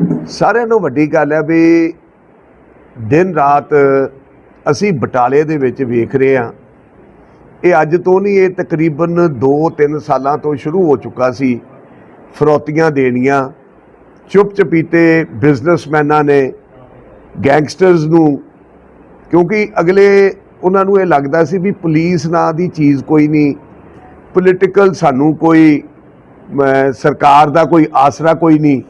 ਸਾਰਿਆਂ ਨੂੰ ਵੱਡੀ ਗੱਲ ਹੈ ਵੀ ਦਿਨ ਰਾਤ ਅਸੀਂ ਬਟਾਲੇ ਦੇ ਵਿੱਚ ਵੇਖ ਰਹੇ ਹਾਂ। ਇਹ ਅੱਜ ਤੋਂ ਨਹੀਂ, ਇਹ ਤਕਰੀਬਨ 2-3 ਸਾਲਾਂ ਤੋਂ ਸ਼ੁਰੂ ਹੋ ਚੁੱਕਾ ਸੀ। ਫਰੋਤੀਆਂ ਦੇਣੀਆਂ ਚੁੱਪ ਚਪੀਤੇ ਬਿਜ਼ਨਸਮੈਨਾਂ ਨੇ, ਗੈਂਗਸਟਰਸ ਨੂੰ, ਕਿਉਂਕਿ ਅਗਲੇ ਉਹਨਾਂ ਨੂੰ ਇਹ ਲੱਗਦਾ ਸੀ ਵੀ ਪੁਲਿਸ ਨਾਂ ਦੀ ਚੀਜ਼ ਕੋਈ ਨਹੀਂ, ਪੋਲੀਟੀਕਲ ਸਾਨੂੰ ਕੋਈ ਸਰਕਾਰ ਦਾ ਕੋਈ ਆਸਰਾ ਕੋਈ ਨਹੀਂ।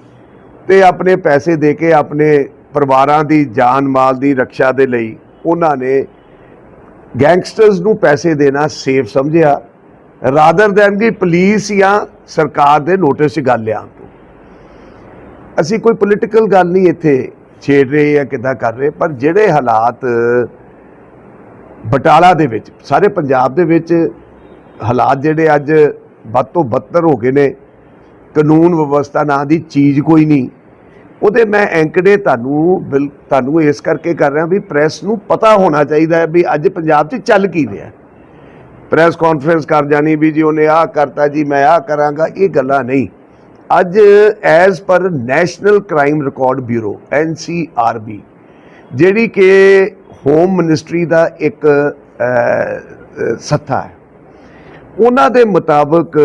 ਤੇ ਆਪਣੇ ਪੈਸੇ ਦੇ ਕੇ ਆਪਣੇ ਪਰਿਵਾਰਾਂ ਦੀ, ਜਾਨ ਮਾਲ ਦੀ ਰੱਖਿਆ ਦੇ ਲਈ ਉਹਨਾਂ ਨੇ ਗੈਂਗਸਟਰਸ ਨੂੰ ਪੈਸੇ ਦੇਣਾ ਸੇਫ ਸਮਝਿਆ। ਰਾਦਰ ਦੈਨ ਕਿ ਪੁਲਿਸ ਜਾਂ ਸਰਕਾਰ ਦੇ ਨੋਟਿਸ 'ਚ ਗੱਲ ਲਿਆਉਣ ਤੋਂ। ਅਸੀਂ ਕੋਈ ਪੋਲੀਟੀਕਲ ਗੱਲ ਨਹੀਂ ਇੱਥੇ ਛੇੜ ਰਹੇ ਜਾਂ ਕਿੱਦਾਂ ਕਰ ਰਹੇ, ਪਰ ਜਿਹੜੇ ਹਾਲਾਤ ਬਟਾਲਾ ਦੇ ਵਿੱਚ, ਸਾਰੇ ਪੰਜਾਬ ਦੇ ਵਿੱਚ ਹਾਲਾਤ ਜਿਹੜੇ ਅੱਜ ਵੱਧ ਤੋਂ ਬੱਤਰ ਹੋ ਗਏ ਨੇ। ਕਾਨੂੰਨ ਵਿਵਸਥਾ ਨਾਂ ਦੀ ਚੀਜ਼ ਕੋਈ ਨਹੀਂ। ਉਹਦੇ ਮੈਂ ਐਂਕੜੇ ਤੁਹਾਨੂੰ ਬਿਲ ਤੁਹਾਨੂੰ ਇਸ ਕਰਕੇ ਕਰ ਰਿਹਾ ਵੀ ਪ੍ਰੈਸ ਨੂੰ ਪਤਾ ਹੋਣਾ ਚਾਹੀਦਾ ਹੈ ਵੀ ਅੱਜ ਪੰਜਾਬ 'ਚ ਚੱਲ ਕੀ ਰਿਹਾ। ਪ੍ਰੈਸ ਕਾਨਫਰੰਸ ਕਰ ਜਾਣੀ ਵੀ ਜੀ ਉਹਨੇ ਆਹ ਕਰਤਾ ਜੀ ਮੈਂ ਆਹ ਕਰਾਂਗਾ ਇਹ ਗੱਲਾਂ ਨਹੀਂ। ਅੱਜ as per national crime record bureau NCRB ਜਿਹੜੀ ਕਿ ਹੋਮ ਮਿਨਿਸਟਰੀ ਦਾ ਇੱਕ ਅਹ, ਸੱਥਾ ਹੈ। ਉਹਨਾਂ ਦੇ ਮੁਤਾਬਕ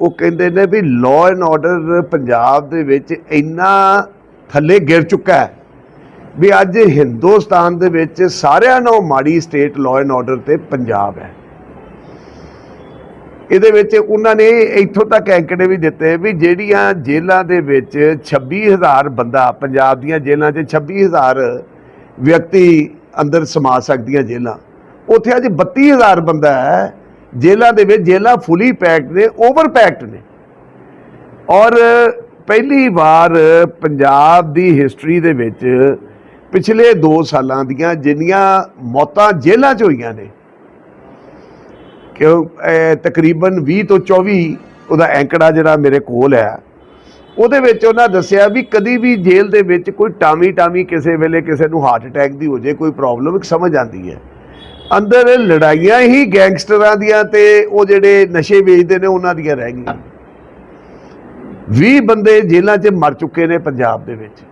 ਉਹ ਕਹਿੰਦੇ ਨੇ ਵੀ ਲਾਅ ਐਂਡ ਆਰਡਰ ਪੰਜਾਬ ਦੇ ਵਿੱਚ ਇੰਨਾ ਥੱਲੇ ਗਿਰ ਚੁੱਕਾ ਹੈ। ਵੀ ਅੱਜ ਹਿੰਦੁਸਤਾਨ ਦੇ ਵਿੱਚ ਸਾਰਿਆਂ ਨਾਲੋਂ ਮਾੜੀ ਸਟੇਟ ਲਾਅ ਐਂਡ ਆਰਡਰ ਤੇ ਪੰਜਾਬ ਹੈ। ਇਹਦੇ ਵਿੱਚ ਉਹਨਾਂ ਨੇ ਇੱਥੋਂ ਤੱਕ ਐਂਕੜੇ ਵੀ ਦਿੱਤੇ ਵੀ ਜਿਹੜੀਆਂ ਜੇਲ੍ਹਾਂ ਦੇ ਵਿੱਚ 26000 ਬੰਦਾ, ਪੰਜਾਬ ਦੀਆਂ ਜੇਲ੍ਹਾਂ 'ਚ 26000 ਵਿਅਕਤੀ ਅੰਦਰ ਸਮਾ ਸਕਦੀਆਂ ਜੇਲ੍ਹਾਂ। ਉੱਥੇ ਅੱਜ 32000 ਬੰਦਾ ਹੈ। ਜੇਲ੍ਹਾਂ ਦੇ ਵਿੱਚ ਜੇਲ੍ਹਾਂ ਫੁੱਲੀ ਪੈਕਡ ਨੇ ਓਵਰ ਪੈਕਡ ਨੇ। ਔਰ ਪਹਿਲੀ ਵਾਰ ਪੰਜਾਬ ਦੀ ਹਿਸਟਰੀ ਦੇ ਵਿੱਚ ਪਿਛਲੇ 2 ਸਾਲਾਂ ਦੀਆਂ ਜਿੰਨੀਆਂ ਮੌਤਾਂ ਜੇਲ੍ਹਾਂ 'ਚ ਹੋਈਆਂ ਨੇ, ਕਿਉਂ ਤਕਰੀਬਨ 20 ਤੋਂ 24 ਉਹਦਾ ਐਂਕੜਾ ਜਿਹੜਾ ਮੇਰੇ ਕੋਲ ਹੈ, ਉਹਦੇ ਵਿੱਚ ਉਹਨਾਂ ਦੱਸਿਆ ਵੀ ਕਦੀ ਵੀ ਜੇਲ੍ਹ ਦੇ ਵਿੱਚ ਕੋਈ ਟਾਮੀ ਟਾਮੀ ਕਿਸੇ ਵੇਲੇ ਕਿਸੇ ਨੂੰ ਹਾਰਟ ਅਟੈਕ ਦੀ ਹੋ ਜੇ, ਕੋਈ ਪ੍ਰੋਬਲਮ ਸਮਝ ਆਉਂਦੀ ਹੈ। ਅੰਦਰ ਲੜਾਈਆਂ ਹੀ ਗੈਂਗਸਟਰਾਂ ਦੀਆਂ ਤੇ ਉਹ ਜਿਹੜੇ ਨਸ਼ੇ ਵੇਚਦੇ ਨੇ, ਉਹਨਾਂ ਦੀਆਂ ਰਹਿ ਗਈਆਂ। 20 ਬੰਦੇ ਜੇਲ੍ਹਾਂ 'ਚ ਮਰ ਚੁੱਕੇ ਨੇ ਪੰਜਾਬ ਦੇ ਵਿੱਚ।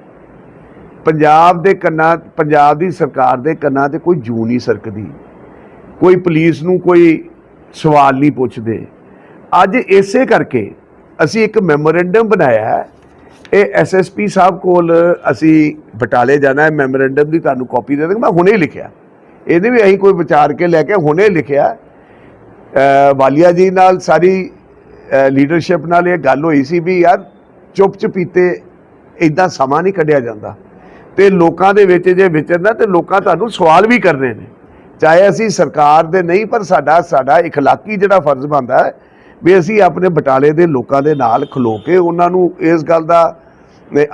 ਪੰਜਾਬ ਦੇ ਕੰਨਾਂ, ਪੰਜਾਬ ਦੀ ਸਰਕਾਰ ਦੇ ਕੰਨਾਂ ਤੇ ਕੋਈ ਜੂ ਨਹੀਂ ਸਰਕਦੀ। ਕੋਈ ਪੁਲਿਸ ਨੂੰ ਕੋਈ ਸਵਾਲ ਨਹੀਂ ਪੁੱਛਦੇ। ਅੱਜ ਇਸੇ ਕਰਕੇ ਅਸੀਂ ਇੱਕ ਮੈਮੋਰੈਂਡਮ ਬਣਾਇਆ ਹੈ। ਇਹ ਐਸਐਸਪੀ ਸਾਹਿਬ ਕੋਲ ਅਸੀਂ ਬਟਾਲੇ ਜਾਣਾ ਹੈ। ਮੈਮੋਰੈਂਡਮ ਦੀ ਤੁਹਾਨੂੰ ਕਾਪੀ ਦੇ ਦਾਂਗਾ। ਮੈਂ ਹੁਣੇ ਲਿਖਿਆ। ਇਹਦੇ ਵੀ ਅਸੀਂ ਕੋਈ ਵਿਚਾਰ ਕੇ ਲੈ ਕੇ ਹੁਣੇ ਲਿਖਿਆ। ਵਾਲੀਆ ਜੀ ਨਾਲ ਸਾਰੀ ਲੀਡਰਸ਼ਿਪ ਨਾਲ ਇਹ ਗੱਲ ਹੋਈ ਸੀ ਵੀ ਯਾਰ ਚੁੱਪ ਚਪੀਤੇ ਇਦਾਂ ਸਮਾਂ ਨਹੀਂ ਕੱਢਿਆ ਜਾਂਦਾ। ਤੇ ਲੋਕਾਂ ਦੇ ਵਿੱਚ ਜੇ ਵਿਚਰਨਾ ਤੇ ਲੋਕਾਂ ਤੁਹਾਨੂੰ ਸਵਾਲ ਵੀ ਕਰਨੇ ਨੇ। ਚਾਹੇ ਅਸੀਂ ਸਰਕਾਰ ਦੇ ਨਹੀਂ, ਪਰ ਸਾਡਾ ਸਾਡਾ ਇਖਲਾਕੀ ਜਿਹੜਾ ਫਰਜ਼ ਬਣਦਾ ਹੈ ਵੀ ਅਸੀਂ ਆਪਣੇ ਬਟਾਲੇ ਦੇ ਲੋਕਾਂ ਦੇ ਨਾਲ ਖਲੋ ਕੇ ਉਹਨਾਂ ਨੂੰ ਇਸ ਗੱਲ ਦਾ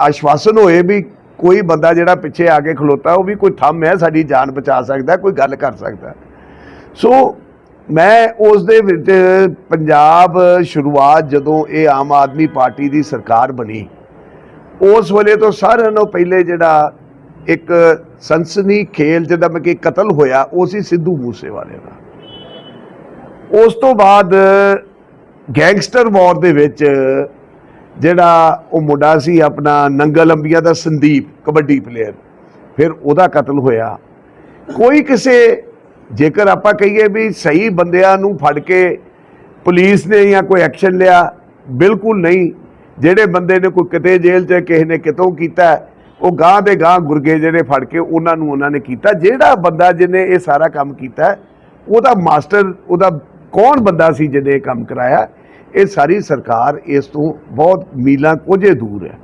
ਆਸ਼ਵਾਸਨ ਹੋਏ ਵੀ ਕੋਈ ਬੰਦਾ ਜਿਹੜਾ ਪਿੱਛੇ ਆ ਕੇ ਖਲੋਤਾ ਉਹ ਵੀ ਕੋਈ ਥੰਮ ਹੈ, ਸਾਡੀ ਜਾਨ ਬਚਾ ਸਕਦਾ, ਕੋਈ ਗੱਲ ਕਰ ਸਕਦਾ। ਸੋ ਮੈਂ ਉਸ ਦੇ ਵਿੱਚ ਪੰਜਾਬ ਸ਼ੁਰੂਆਤ ਜਦੋਂ ਇਹ ਆਮ ਆਦਮੀ ਪਾਰਟੀ ਦੀ ਸਰਕਾਰ ਬਣੀ, ਉਸ ਵੇਲੇ ਤੋਂ ਸਾਰਿਆਂ ਨਾਲੋਂ ਪਹਿਲੇ ਜਿਹੜਾ ਇੱਕ ਸੰਸਨੀ ਖੇਲ ਜਿਹਦਾ ਮੈਂ ਕਿ ਕਤਲ ਹੋਇਆ, ਉਹ ਸੀ ਸਿੱਧੂ ਮੂਸੇਵਾਲੇ ਦਾ। ਉਸ ਤੋਂ ਬਾਅਦ ਗੈਂਗਸਟਰ ਵਾਰ ਦੇ ਵਿੱਚ ਜਿਹੜਾ ਉਹ ਮੁੰਡਾ ਸੀ ਆਪਣਾ ਨੰਗਲ ਅੰਬੀਆ ਦਾ ਸੰਦੀਪ, ਕਬੱਡੀ ਪਲੇਅਰ ਫਿਰ ਉਹਦਾ ਕਤਲ ਹੋਇਆ। ਕੋਈ ਕਿਸੇ ਜੇਕਰ ਆਪਾਂ ਕਹੀਏ ਵੀ ਸਹੀ ਬੰਦਿਆਂ ਨੂੰ ਫੜ ਕੇ ਪੁਲਿਸ ਨੇ ਜਾਂ ਕੋਈ ਐਕਸ਼ਨ ਲਿਆ, ਬਿਲਕੁਲ ਨਹੀਂ। ਜਿਹੜੇ ਬੰਦੇ ਨੇ ਕੋਈ ਕਿਤੇ ਜੇਲ੍ਹ 'ਚ ਕਿਸੇ ਨੇ ਕਿਤੋਂ ਕੀਤਾ, ਉਹ ਗਾਂ ਦੇ ਗਾਂ ਗੁਰਗੇ ਜਿਹੜੇ ਫੜ ਕੇ ਉਹਨਾਂ ਨੂੰ ਉਹਨਾਂ ਨੇ ਕੀਤਾ। ਜਿਹੜਾ ਬੰਦਾ ਜਿਹਨੇ ਇਹ ਸਾਰਾ ਕੰਮ ਕੀਤਾ, ਉਹਦਾ ਮਾਸਟਰ, ਉਹਦਾ ਕੌਣ ਬੰਦਾ ਸੀ ਜਿਹਨੇ ਇਹ ਕੰਮ ਕਰਾਇਆ? ਇਹ ਸਾਰੀ ਸਰਕਾਰ ਇਸ ਤੋਂ ਬਹੁਤ ਮੀਲਾਂ ਕੋਝੇ ਦੂਰ ਹੈ।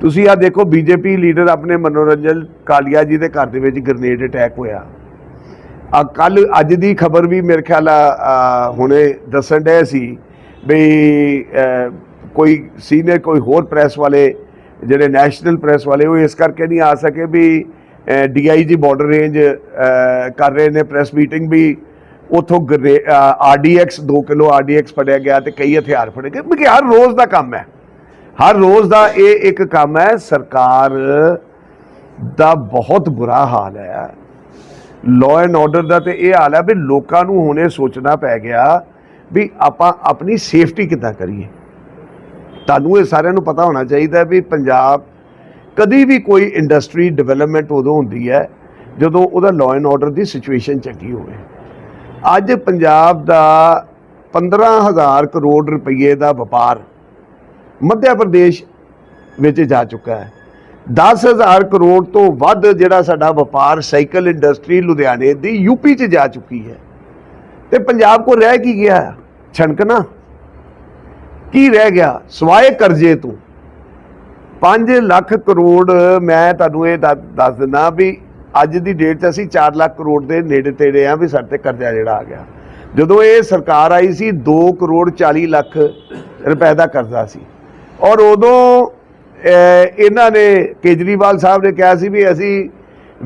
ਤੁਸੀਂ ਆ ਦੇਖੋ, ਬੀਜੇਪੀ ਲੀਡਰ ਆਪਣੇ ਮਨੋਰੰਜਨ, ਕਾਲੀਆ ਜੀ ਦੇ ਘਰ ਦੇ ਵਿੱਚ ਗ੍ਰਨੇਡ ਅਟੈਕ ਹੋਇਆ। ਆ, ਕੱਲ ਅੱਜ ਦੀ ਖਬਰ ਵੀ ਮੇਰੇ ਖਿਆਲ ਆ ਹੁਣੇ ਦੱਸਣ ਡਏ ਸੀ ਵੀ ਕੋਈ ਸੀਨੀਅਰ ਕੋਈ ਹੋਰ ਪ੍ਰੈਸ ਵਾਲੇ, ਜਿਹੜੇ ਨੈਸ਼ਨਲ ਪ੍ਰੈਸ ਵਾਲੇ, ਉਹ ਇਸ ਕਰਕੇ ਨਹੀਂ ਆ ਸਕੇ ਵੀ ਡੀਆਈਜੀ ਬਾਰਡਰ ਰੇਂਜ ਕਰ ਰਹੇ ਨੇ ਪ੍ਰੈਸ ਮੀਟਿੰਗ ਵੀ। ਉਥੋਂ ਆਰਡੀਐਕਸ 2 ਕਿਲੋ ਆਰਡੀਐਕਸ ਫੜਿਆ ਗਿਆ ਤੇ ਕਈ ਹਥਿਆਰ ਫੜੇ ਗਏ। ਕਿਉਂਕਿ ਹਰ ਰੋਜ਼ ਦਾ ਕੰਮ ਹੈ। ਹਰ ਰੋਜ਼ ਦਾ ਇਹ ਇੱਕ ਕੰਮ ਹੈ, ਸਰਕਾਰ ਦਾ ਬਹੁਤ ਬੁਰਾ ਹਾਲ ਹੈ। ਲਾਅ ਐਂਡ ਆਰਡਰ ਦਾ ਤੇ ਇਹ ਹਾਲ ਹੈ ਵੀ ਲੋਕਾਂ ਨੂੰ ਹੁਣੇ ਸੋਚਣਾ ਪੈ ਗਿਆ ਵੀ ਆਪਾਂ ਆਪਣੀ ਸੇਫਟੀ ਕਿੱਦਾਂ ਕਰੀਏ। ਤੁਹਾਨੂੰ ਇਹ ਸਾਰਿਆਂ ਨੂੰ ਪਤਾ ਹੋਣਾ ਚਾਹੀਦਾ ਵੀ ਪੰਜਾਬ ਕਦੀ ਵੀ ਕੋਈ ਇੰਡਸਟਰੀ ਡਿਵੈਲਪਮੈਂਟ ਉਦੋਂ ਹੁੰਦੀ ਹੈ ਜਦੋਂ ਉਹਦਾ ਲਾਅ ਐਂਡ ਆਰਡਰ ਦੀ ਸਿਚੁਏਸ਼ਨ ਚੰਗੀ ਹੋਵੇ। ਅੱਜ ਪੰਜਾਬ ਦਾ 15000 ਕਰੋੜ ਰੁਪਏ ਦਾ ਵਪਾਰ ਮੱਧ ਪ੍ਰਦੇਸ਼ ਵਿੱਚ ਜਾ ਚੁੱਕਾ ਹੈ। 10000 ਕਰੋੜ ਤੋਂ ਵੱਧ ਜਿਹੜਾ ਸਾਡਾ ਵਪਾਰ ਸਾਈਕਲ ਇੰਡਸਟਰੀ ਲੁਧਿਆਣੇ ਦੀ ਯੂਪੀ 'ਚ ਜਾ ਚੁੱਕੀ ਹੈ। ਤੇ ਪੰਜਾਬ ਕੋ ਰਹਿ ਕੀ ਗਿਆ? ਛਣਕਣਾ ਕੀ ਰਹਿ ਗਿਆ? ਸਵਾਏ ਕਰਜ਼ੇ ਤੋਂ। 5 ਲੱਖ ਕਰੋੜ ਮੈਂ ਤੁਹਾਨੂੰ ਇਹ ਦੱਸ ਦੱਸ ਦਿੰਦਾ ਵੀ ਅੱਜ ਦੀ ਡੇਟ 'ਚ ਅਸੀਂ 4 ਲੱਖ ਕਰੋੜ ਦੇ ਨੇੜੇ ਤੇੜੇ ਆ ਵੀ ਸਾਡੇ ਤੇ ਕਰਜ਼ਾ ਜਿਹੜਾ ਆ ਗਿਆ। ਜਦੋਂ ਇਹ ਸਰਕਾਰ ਆਈ ਸੀ 2 ਕਰੋੜ 40 ਲੱਖ ਰੁਪਏ ਦਾ ਕਰਜ਼ਾ ਸੀ। ਔਰ ਉਦੋਂ ਇਹਨਾਂ ਨੇ ਕੇਜਰੀਵਾਲ ਸਾਹਿਬ ਨੇ ਕਿਹਾ ਸੀ ਵੀ ਅਸੀਂ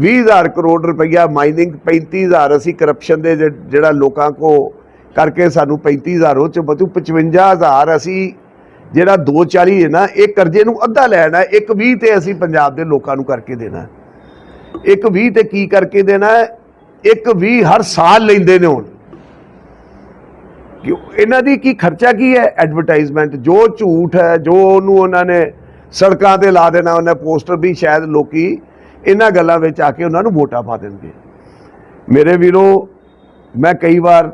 20000 ਕਰੋੜ ਰੁਪਈਆ ਮਾਈਨਿੰਗ 35000 ਅਸੀਂ ਕਰਪਸ਼ਨ ਦੇ ਜਿਹੜਾ ਲੋਕਾਂ ਕੋ ਕਰਕੇ ਸਾਨੂੰ 35000 ਉਹ ਚ ਬਚੂ 55000 ਅਸੀਂ ਜਿਹੜਾ 240 ਹੈ ਨਾ, ਇਹ ਕਰਜ਼ੇ ਨੂੰ ਅੱਧਾ ਲੈਣਾ, ਇੱਕ 20 ਤੇ ਅਸੀਂ ਪੰਜਾਬ ਦੇ ਲੋਕਾਂ ਨੂੰ ਕਰਕੇ ਦੇਣਾ। ਇੱਕ 20 ਤੇ ਕੀ ਕਰਕੇ ਦੇਣਾ? ਇੱਕ 20 ਹਰ ਸਾਲ ਲੈਂਦੇ ਨੇ ਹੁਣ। ਕਿ ਇਹਨਾਂ ਦੀ ਕੀ ਖਰਚਾ ਕੀ ਹੈ? ਐਡਵਰਟਾਈਜ਼ਮੈਂਟ ਜੋ ਝੂਠ ਹੈ, ਜੋ ਉਹਨੂੰ ਉਹਨਾਂ ਨੇ ਸੜਕਾਂ ਤੇ ਲਾ ਦੇਣਾ, ਉਹਨਾਂ ਪੋਸਟਰ ਵੀ ਸ਼ਾਇਦ ਲੋਕੀ ਇਹਨਾਂ ਗੱਲਾਂ ਵਿੱਚ ਆ ਕੇ ਉਹਨਾਂ ਨੂੰ ਵੋਟਾਂ ਪਾ ਦੇਣਗੇ। ਮੇਰੇ ਵੀਰੋ, ਮੈਂ ਕਈ ਵਾਰ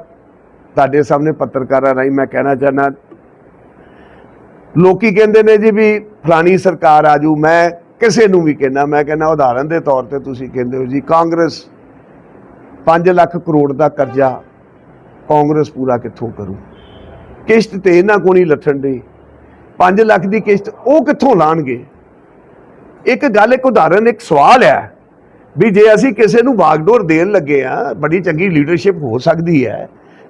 ਤੁਹਾਡੇ ਸਾਹਮਣੇ ਪੱਤਰਕਾਰਾਂ ਰਾਹੀਂ ਮੈਂ ਕਹਿਣਾ ਚਾਹਨਾ ਲੋਕੀ ਕਹਿੰਦੇ ਨੇ ਜੀ ਵੀ ਫਲਾਣੀ ਸਰਕਾਰ ਆਜੂ ਮੈਂ ਕਿਸੇ ਨੂੰ ਵੀ ਕਹਿੰਦਾ, ਮੈਂ ਕਹਿੰਦਾ ਉਦਾਹਰਨ ਦੇ ਤੌਰ ਤੇ ਤੁਸੀਂ ਕਹਿੰਦੇ ਹੋ ਜੀ, ਕਾਂਗਰਸ 5 ਲੱਖ ਕਰੋੜ ਦਾ ਕਰਜ਼ਾ ਕਾਂਗਰਸ ਪੂਰਾ ਕਿੱਥੋਂ ਕਰੂ? ਕਿਸ਼ਤ ਤੇ ਇਹਨਾਂ ਕੋਲ ਨਹੀਂ ਲੱਥਣ ਦੀ 5 ਲੱਖ ਦੀ ਕਿਸ਼ਤ ਉਹ ਕਿੱਥੋਂ ਲਾਣਗੇ? ਇੱਕ ਗੱਲ, ਇੱਕ ਉਦਾਹਰਨ, ਇੱਕ ਸਵਾਲ ਹੈ ਵੀ ਜੇ ਅਸੀਂ ਕਿਸੇ ਨੂੰ ਬਾਗਡੋਰ ਦੇਣ ਲੱਗੇ ਆ ਬੜੀ ਚੰਗੀ ਲੀਡਰਸ਼ਿਪ ਹੋ ਸਕਦੀ ਹੈ,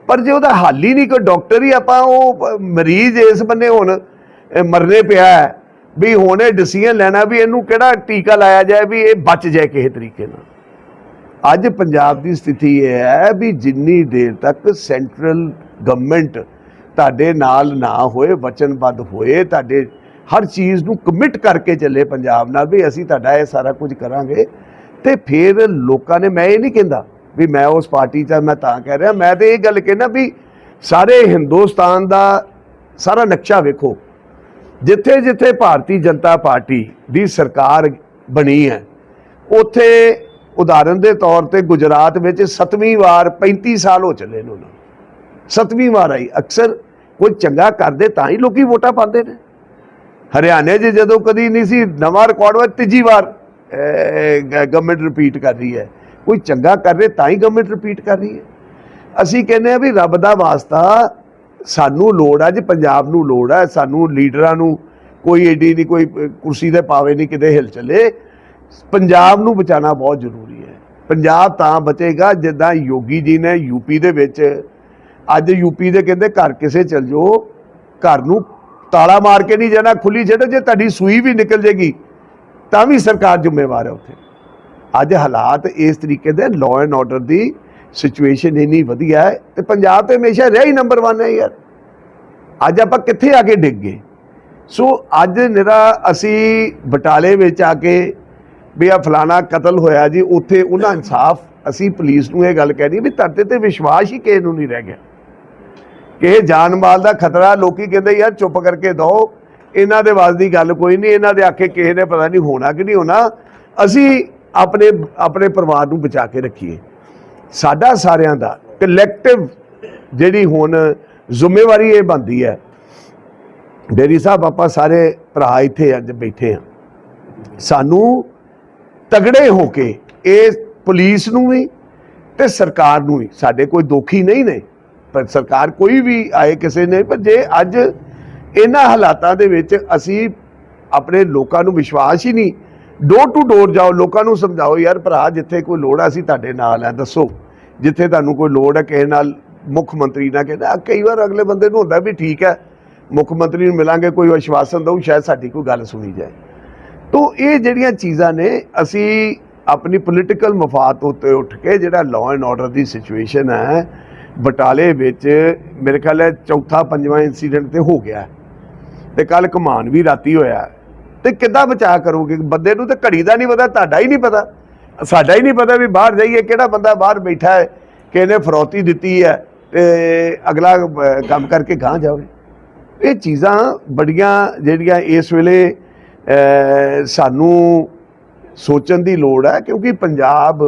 ਪਰ ਜੇ ਉਹਦਾ ਹੱਲ ਹੀ ਨਹੀਂ, ਕੋਈ ਡਾਕਟਰ ਹੀ ਆਪਾਂ ਉਹ ਮਰੀਜ਼ ਇਸ ਬੰਨੇ ਹੁਣ ਮਰਨੇ ਪਿਆ ਹੈ, ਵੀ ਹੁਣ ਇਹ ਡਿਸੀਜਨ ਲੈਣਾ ਵੀ ਇਹਨੂੰ ਕਿਹੜਾ ਟੀਕਾ ਲਾਇਆ ਜਾਏ ਵੀ ਇਹ ਬਚ ਜਾਏ ਕਿਸੇ ਤਰੀਕੇ ਨਾਲ। ਅੱਜ ਪੰਜਾਬ ਦੀ ਸਥਿਤੀ ਇਹ ਹੈ ਵੀ ਜਿੰਨੀ ਦੇਰ ਤੱਕ ਸੈਂਟਰਲ ਗਵਰਨਮੈਂਟ ਤੁਹਾਡੇ ਨਾਲ ਨਾ ਹੋਏ, ਵਚਨਬੱਧ ਹੋਏ, ਤੁਹਾਡੇ ਹਰ ਚੀਜ਼ ਨੂੰ ਕਮਿਟ ਕਰਕੇ ਚੱਲੇ ਪੰਜਾਬ ਨਾਲ ਵੀ ਅਸੀਂ ਤੁਹਾਡਾ ਇਹ ਸਾਰਾ ਕੁਝ ਕਰਾਂਗੇ। ਤੇ ਫਿਰ ਲੋਕਾਂ ਨੇ, ਮੈਂ ਇਹ ਨਹੀਂ ਕਹਿੰਦਾ ਵੀ ਮੈਂ ਉਸ ਪਾਰਟੀ 'ਚ ਮੈਂ ਤਾਂ ਕਹਿ ਰਿਹਾ, ਮੈਂ ਤੇ ਇਹ ਗੱਲ ਕਹਿਣਾ ਵੀ ਸਾਰੇ ਹਿੰਦੁਸਤਾਨ ਦਾ ਸਾਰਾ ਨਕਸ਼ਾ ਵੇਖੋ। ਜਿੱਥੇ ਜਿੱਥੇ ਭਾਰਤੀ ਜਨਤਾ ਪਾਰਟੀ ਦੀ ਸਰਕਾਰ ਬਣੀ ਹੈ, ਉੱਥੇ ਉਦਾਹਰਨ ਦੇ ਤੌਰ ਤੇ ਗੁਜਰਾਤ ਵਿੱਚ ਸੱਤਵੀਂ ਵਾਰ 35 ਸਾਲ ਹੋ ਚੱਲੇ ਨੇ ਉਹਨਾਂ ਨੂੰ। ਸੱਤਵੀਂ ਵਾਰ ਆਈ, ਅਕਸਰ ਕੋਈ ਚੰਗਾ ਕਰਦੇ ਤਾਂ ਹੀ ਲੋਕੀ ਵੋਟਾਂ ਪਾਉਂਦੇ ਨੇ। ਹਰਿਆਣੇ 'ਚ ਜਦੋਂ ਕਦੀ ਨਹੀਂ ਸੀ, ਨਵਾਂ ਰਿਕਾਰਡ ਹੋਇਆ, ਤੀਜੀ ਵਾਰ ਗਵਰਨਮੈਂਟ ਰਿਪੀਟ ਕਰ ਰਹੀ ਹੈ। ਕੋਈ ਚੰਗਾ ਕਰ ਰਿਹਾ ਤਾਂ ਹੀ ਗਵਰਨਮੈਂਟ ਰਿਪੀਟ ਕਰ ਰਹੀ ਹੈ। ਅਸੀਂ ਕਹਿੰਦੇ ਆ ਵੀ ਰੱਬ ਦਾ ਵਾਸਤਾ ਸਾਨੂੰ ਲੋੜ ਆ ਜੀ ਪੰਜਾਬ ਨੂੰ ਲੋੜ ਆ, ਸਾਨੂੰ ਲੀਡਰਾਂ ਨੂੰ ਕੋਈ ਏਡੀ ਨਹੀਂ, ਕੋਈ ਕੁਰਸੀ 'ਤੇ ਪਾਵੇ ਨਹੀਂ, ਕਿਤੇ ਹਿਲ ਚੱਲੇ। ਪੰਜਾਬ ਨੂੰ ਬਚਾਉਣਾ ਬਹੁਤ ਜ਼ਰੂਰੀ ਹੈ। ਪੰਜਾਬ ਤਾਂ ਬਚੇਗਾ ਜਿੱਦਾਂ ਯੋਗੀ ਜੀ ਨੇ ਯੂਪੀ ਦੇ ਵਿੱਚ ਅੱਜ ਯੂਪੀ ਦੇ ਕਹਿੰਦੇ ਘਰ ਕਿਸੇ ਚਲ ਜਾਓ, ਘਰ ਨੂੰ ਤਾਲਾ ਮਾਰ ਕੇ ਨਹੀਂ ਜਾਣਾ, ਖੁੱਲੀ ਛੱਡੋ, ਜੇ ਤੁਹਾਡੀ ਸੂਈ ਵੀ ਨਿਕਲ ਜੇਗੀ ਤਾਂ ਵੀ ਸਰਕਾਰ ਜ਼ਿੰਮੇਵਾਰ ਹੈ ਉੱਥੇ। ਅੱਜ ਹਾਲਾਤ ਇਸ ਤਰੀਕੇ ਦੇ ਲਾਅ ਐਂਡ ਆਰਡਰ ਦੀ ਸਿਚੁਏਸ਼ਨ ਇੰਨੀ ਵਧੀਆ ਹੈ ਤੇ ਪੰਜਾਬ ਤੇ ਹਮੇਸ਼ਾ ਰਿਹਾ ਹੀ ਨੰਬਰ 1 ਹੈ ਯਾਰ। ਅੱਜ ਆਪਾਂ ਕਿੱਥੇ ਆ ਕੇ ਡਿੱਗ ਗਏ? ਸੋ ਅੱਜ ਨਿਰਾ ਅਸੀਂ ਬਟਾਲੇ ਵਿੱਚ ਆ ਕੇ ਵੀ ਆ ਫਲਾਣਾ ਕਤਲ ਹੋਇਆ ਜੀ, ਉੱਥੇ ਉਹਨਾਂ ਇਨਸਾਫ, ਅਸੀਂ ਪੁਲਿਸ ਨੂੰ ਇਹ ਗੱਲ ਕਹਿਣੀ ਵੀ ਤੁਹਾਡੇ ਤੇ ਵਿਸ਼ਵਾਸ ਹੀ ਕਿਸੇ ਨੂੰ ਨਹੀਂ ਰਹਿ ਗਿਆ। ਕਿ ਜਾਨ ਮਾਲ ਦਾ ਖਤਰਾ ਲੋਕੀ ਕਹਿੰਦੇ ਯਾਰ ਚੁੱਪ ਕਰਕੇ ਦੋ। ਇਹਨਾਂ ਦੇ ਵਾਸ ਦੀ ਗੱਲ ਕੋਈ ਨਹੀਂ, ਇਹਨਾਂ ਦੇ ਆਖੇ ਕਿਸੇ ਨੇ ਪਤਾ ਨਹੀਂ ਹੋਣਾ ਕਿ ਨਹੀਂ ਹੋਣਾ। ਅਸੀਂ ਆਪਣੇ ਆਪਣੇ ਪਰਿਵਾਰ ਨੂੰ ਬਚਾ ਕੇ ਰੱਖੀਏ। ਸਾਡਾ ਸਾਰਿਆਂ ਦਾ ਕਲੈਕਟਿਵ ਜਿਹੜੀ ਹੁਣ ਜ਼ਿੰਮੇਵਾਰੀ ਇਹ ਬਣਦੀ ਹੈ। ਡੇਰੀ ਸਾਹਿਬ, ਆਪਾਂ ਸਾਰੇ ਭਰਾ ਇੱਥੇ ਅੱਜ ਬੈਠੇ ਆ ਸਾਨੂੰ ਤਗੜੇ ਹੋ ਕੇ ਇਹ ਪੁਲਿਸ ਨੂੰ ਵੀ ਤੇ ਸਰਕਾਰ ਨੂੰ ਵੀ, ਸਾਡੇ ਕੋਈ ਦੋਖੀ ਨਹੀਂ ਨੇ। ਸਰਕਾਰ ਕੋਈ ਵੀ ਆਏ ਕਿਸੇ ਨੇ, ਪਰ ਜੇ ਅੱਜ ਇਹਨਾਂ ਹਾਲਾਤਾਂ ਦੇ ਵਿੱਚ ਅਸੀਂ ਆਪਣੇ ਲੋਕਾਂ ਨੂੰ ਵਿਸ਼ਵਾਸ ਹੀ ਨਹੀਂ ਡੋਰ ਟੂ ਡੋਰ ਜਾਓ, ਲੋਕਾਂ ਨੂੰ ਸਮਝਾਓ, ਯਾਰ ਭਰਾ, ਜਿੱਥੇ ਕੋਈ ਲੋੜ ਆ, ਅਸੀਂ ਤੁਹਾਡੇ ਨਾਲ ਆ, ਦੱਸੋ। ਜਿੱਥੇ ਤੁਹਾਨੂੰ ਕੋਈ ਲੋੜ ਹੈ ਕਿਸੇ ਨਾਲ ਮੁੱਖ ਮੰਤਰੀ ਨਾਲ ਕਹਿੰਦਾ ਕਈ ਵਾਰ ਅਗਲੇ ਬੰਦੇ ਨੂੰ ਹੁੰਦਾ ਵੀ ਠੀਕ ਹੈ, ਮੁੱਖ ਮੰਤਰੀ ਨੂੰ ਮਿਲਾਂਗੇ, ਕੋਈ ਵਿਸ਼ਵਾਸਨ ਦਊ, ਸ਼ਾਇਦ ਸਾਡੀ ਕੋਈ ਗੱਲ ਸੁਣੀ ਜਾਏ। ਤੋ ਇਹ ਜਿਹੜੀਆਂ ਚੀਜ਼ਾਂ ਨੇ, ਅਸੀਂ ਆਪਣੀ ਪੋਲੀਟੀਕਲ ਮਫਾਦ ਉੱਤੇ ਉੱਠ ਕੇ ਜਿਹੜਾ ਲਾਅ ਐਂਡ ਆਰਡਰ ਦੀ ਸਿਚੁਏਸ਼ਨ ਹੈ ਬਟਾਲੇ ਵਿੱਚ ਮੇਰੇ ਖਿਆਲ ਹੈ ਚੌਥਾ ਪੰਜਵਾਂ ਇਨਸੀਡੈਂਟ ਤੇ ਹੋ ਗਿਆ ਹੈ। ਤੇ ਕੱਲ ਕਮਾਨ ਵੀ ਰਾਤੀ ਹੋਇਆ ਹੈ। ਤੇ ਕਿੱਦਾਂ ਬਚਾਅ ਕਰੋਗੇ ਬੰਦੇ ਨੂੰ ਤਾਂ ਘੜੀ ਦਾ ਨਹੀਂ ਪਤਾ, ਤੁਹਾਡਾ ਹੀ ਨਹੀਂ ਪਤਾ ਸਾਡਾ ਹੀ ਨਹੀਂ ਪਤਾ ਵੀ ਬਾਹਰ ਜਾਈਏ, ਕਿਹੜਾ ਬੰਦਾ ਬਾਹਰ ਬੈਠਾ ਹੈ ਕਿ ਇਹਨੇ ਫਰੋਤੀ ਦਿੱਤੀ ਹੈ, ਤੇ ਅਗਲਾ ਕੰਮ ਕਰਕੇ ਗਾਂ ਜਾਵੇ ਇਹ ਚੀਜ਼ਾਂ ਬੜੀਆਂ ਜਿਹੜੀਆਂ ਇਸ ਵੇਲੇ ਸਾਨੂੰ ਸੋਚਣ ਦੀ ਲੋੜ ਹੈ, ਕਿਉਂਕਿ ਪੰਜਾਬ